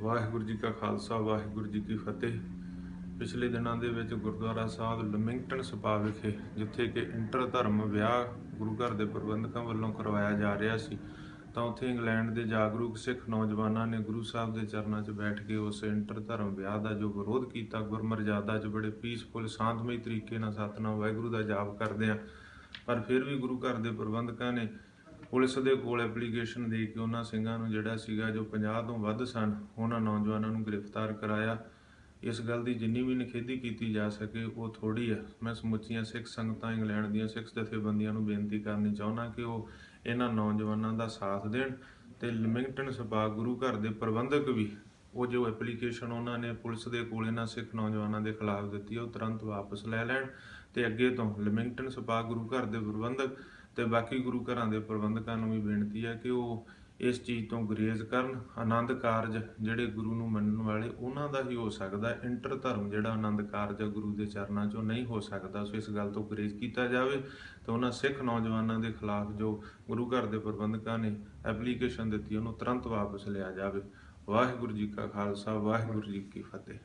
ਵਾਹਿਗੁਰੂ ਜੀ ਕਾ ਖਾਲਸਾ, ਵਾਹਿਗੁਰੂ ਜੀ ਕੀ ਫਤਿਹ। ਪਿਛਲੇ ਦਿਨਾਂ ਦੇ ਵਿੱਚ ਗੁਰਦੁਆਰਾ ਸਾਹਿਬ ਲਮਿੰਗਟਨ ਸਪਾ ਵਿਖੇ, ਜਿੱਥੇ ਕਿ ਇੰਟਰ ਧਰਮ ਵਿਆਹ ਗੁਰੂ ਘਰ ਦੇ ਪ੍ਰਬੰਧਕਾਂ ਵੱਲੋਂ ਕਰਵਾਇਆ ਜਾ ਰਿਹਾ ਸੀ, ਤਾਂ ਉੱਥੇ ਇੰਗਲੈਂਡ ਦੇ ਜਾਗਰੂਕ ਸਿੱਖ ਨੌਜਵਾਨਾਂ ਨੇ ਗੁਰੂ ਸਾਹਿਬ ਦੇ ਚਰਨਾਂ 'ਚ ਬੈਠ ਕੇ ਉਸ ਇੰਟਰ ਧਰਮ ਵਿਆਹ ਦਾ ਜੋ ਵਿਰੋਧ ਕੀਤਾ, ਗੁਰਮਰਜ਼ਾਦਾ 'ਚ ਬੜੇ ਪੀਸਫੁਲ ਸ਼ਾਂਤਮਈ ਤਰੀਕੇ ਨਾਲ ਸਤਨਾਮ ਵਾਹਿਗੁਰੂ ਦਾ ਜਾਪ ਕਰਦੇ ਆ ਪਰ ਫਿਰ ਵੀ ਗੁਰੂ ਘਰ ਦੇ ਪ੍ਰਬੰਧਕਾਂ ਨੇ ਪੁਲਿਸ ਦੇ ਕੋਲ ਐਪਲੀਕੇਸ਼ਨ ਦੇ ਕੇ ਉਹਨਾਂ ਸਿੰਘਾਂ ਨੂੰ ਜਿਹੜਾ ਸੀਗਾ ਜੋ 50 ਤੋਂ ਵੱਧ ਸਨ, ਉਹਨਾਂ ਨੌਜਵਾਨਾਂ ਨੂੰ ਗ੍ਰਿਫਤਾਰ ਕਰਾਇਆ। ਇਸ ਗੱਲ ਦੀ ਜਿੰਨੀ ਵੀ ਨਿਖੇਧੀ ਕੀਤੀ ਜਾ ਸਕੇ, ਉਹ ਥੋੜੀ ਹੈ ਮੈਂ ਸਮੁੱਚੀਆਂ ਸਿੱਖ ਸੰਗਤਾਂ ਇੰਗਲੈਂਡ ਦੀਆਂ ਸਿੱਖ ਜਥੇਬੰਦੀਆਂ ਨੂੰ ਬੇਨਤੀ ਕਰਨੀ ਚਾਹੁੰਦਾ ਕਿ ਉਹ ਇਹਨਾਂ ਨੌਜਵਾਨਾਂ ਦਾ ਸਾਥ ਦੇਣ ਤੇ ਲਿਮਿੰਗਟਨ ਸਭਾ ਗੁਰੂ ਘਰ ਦੇ ਪ੍ਰਬੰਧਕ ਵੀ ਉਹ ਜੋ ਐਪਲੀਕੇਸ਼ਨ ਉਹਨਾਂ ਨੇ ਪੁਲਿਸ ਦੇ ਕੋਲ ਇਹਨਾਂ ਸਿੱਖ ਨੌਜਵਾਨਾਂ ਦੇ ਖਿਲਾਫ ਦਿੱਤੀ, ਉਹ ਤੁਰੰਤ ਵਾਪਸ ਲੈ ਲੈਣ ਤੇ ਅੱਗੇ ਤੋਂ ਲਿਮਿੰਗਟਨ ਸਭਾ ਗੁਰੂ ਘਰ ਦੇ ਪ੍ਰਬੰਧਕ ਤੇ ਬਾਕੀ ਗੁਰੂ ਘਰਾਂ ਦੇ ਪ੍ਰਬੰਧਕਾਂ ਨੂੰ ਵੀ ਬੇਨਤੀ ਹੈ ਕਿ ਉਹ ਇਸ ਚੀਜ਼ ਤੋਂ ਗੁਰੇਜ਼ ਕਰਨ, ਆਨੰਦ ਕਾਰਜ ਜਿਹੜੇ ਗੁਰੂ ਨੂੰ ਮੰਨਣ ਵਾਲੇ, ਉਹਨਾਂ ਦਾ ਹੀ ਹੋ ਸਕਦਾ ਇੰਟਰ ਧਰਮ ਜਿਹੜਾ ਆਨੰਦ ਕਾਰਜ ਹੈ ਗੁਰੂ ਦੇ ਚਰਨਾਂ 'ਚੋਂ ਨਹੀਂ ਹੋ ਸਕਦਾ। ਸੋ ਇਸ ਗੱਲ ਤੋਂ ਗੁਰੇਜ਼ ਕੀਤਾ ਜਾਵੇ ਤੇ ਉਹਨਾਂ ਸਿੱਖ ਨੌਜਵਾਨਾਂ ਦੇ ਖਿਲਾਫ ਜੋ ਗੁਰੂ ਘਰ ਦੇ ਪ੍ਰਬੰਧਕਾਂ ਨੇ ਐਪਲੀਕੇਸ਼ਨ ਦਿੱਤੀ, ਉਹਨੂੰ ਤੁਰੰਤ ਵਾਪਸ ਲਿਆ ਜਾਵੇ। ਵਾਹਿਗੁਰੂ ਜੀ ਕਾ ਖਾਲਸਾ, ਵਾਹਿਗੁਰੂ ਜੀ ਕੀ ਫਤਿਹ।